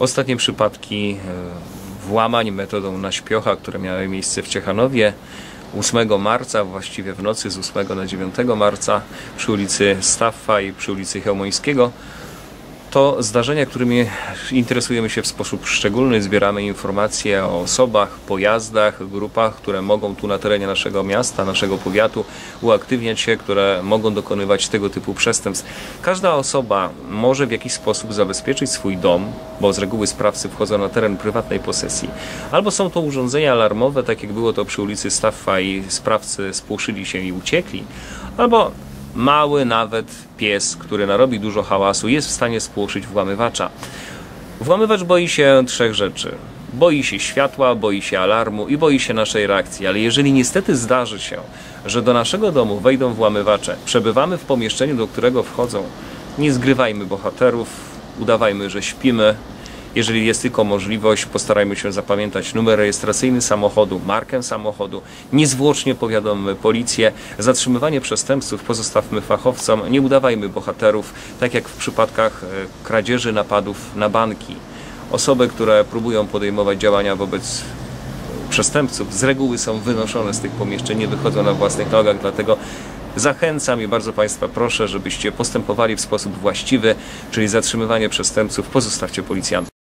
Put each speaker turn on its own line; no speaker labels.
Ostatnie przypadki e, włamań metodą na śpiocha, które miały miejsce w Ciechanowie 8 marca, właściwie w nocy z 8 na 9 marca przy ulicy Staffa i przy ulicy Chełmońskiego. To zdarzenia, którymi interesujemy się w sposób szczególny. Zbieramy informacje o osobach, pojazdach, grupach, które mogą tu na terenie naszego miasta, naszego powiatu uaktywniać się, które mogą dokonywać tego typu przestępstw. Każda osoba może w jakiś sposób zabezpieczyć swój dom, bo z reguły sprawcy wchodzą na teren prywatnej posesji. Albo są to urządzenia alarmowe, tak jak było to przy ulicy Staffa i sprawcy spłoszyli się i uciekli. Albo mały nawet pies, który narobi dużo hałasu, jest w stanie spłoszyć włamywacza. Włamywacz boi się trzech rzeczy. Boi się światła, boi się alarmu i boi się naszej reakcji. Ale jeżeli niestety zdarzy się, że do naszego domu wejdą włamywacze, przebywamy w pomieszczeniu, do którego wchodzą, nie zgrywajmy bohaterów, udawajmy, że śpimy, jeżeli jest tylko możliwość, postarajmy się zapamiętać numer rejestracyjny samochodu, markę samochodu. Niezwłocznie powiadommy policję. Zatrzymywanie przestępców pozostawmy fachowcom. Nie udawajmy bohaterów, tak jak w przypadkach e, kradzieży, napadów na banki. Osoby, które próbują podejmować działania wobec przestępców z reguły są wynoszone z tych pomieszczeń, nie wychodzą na własnych nogach, dlatego zachęcam i bardzo Państwa proszę, żebyście postępowali w sposób właściwy, czyli zatrzymywanie przestępców pozostawcie policjantom.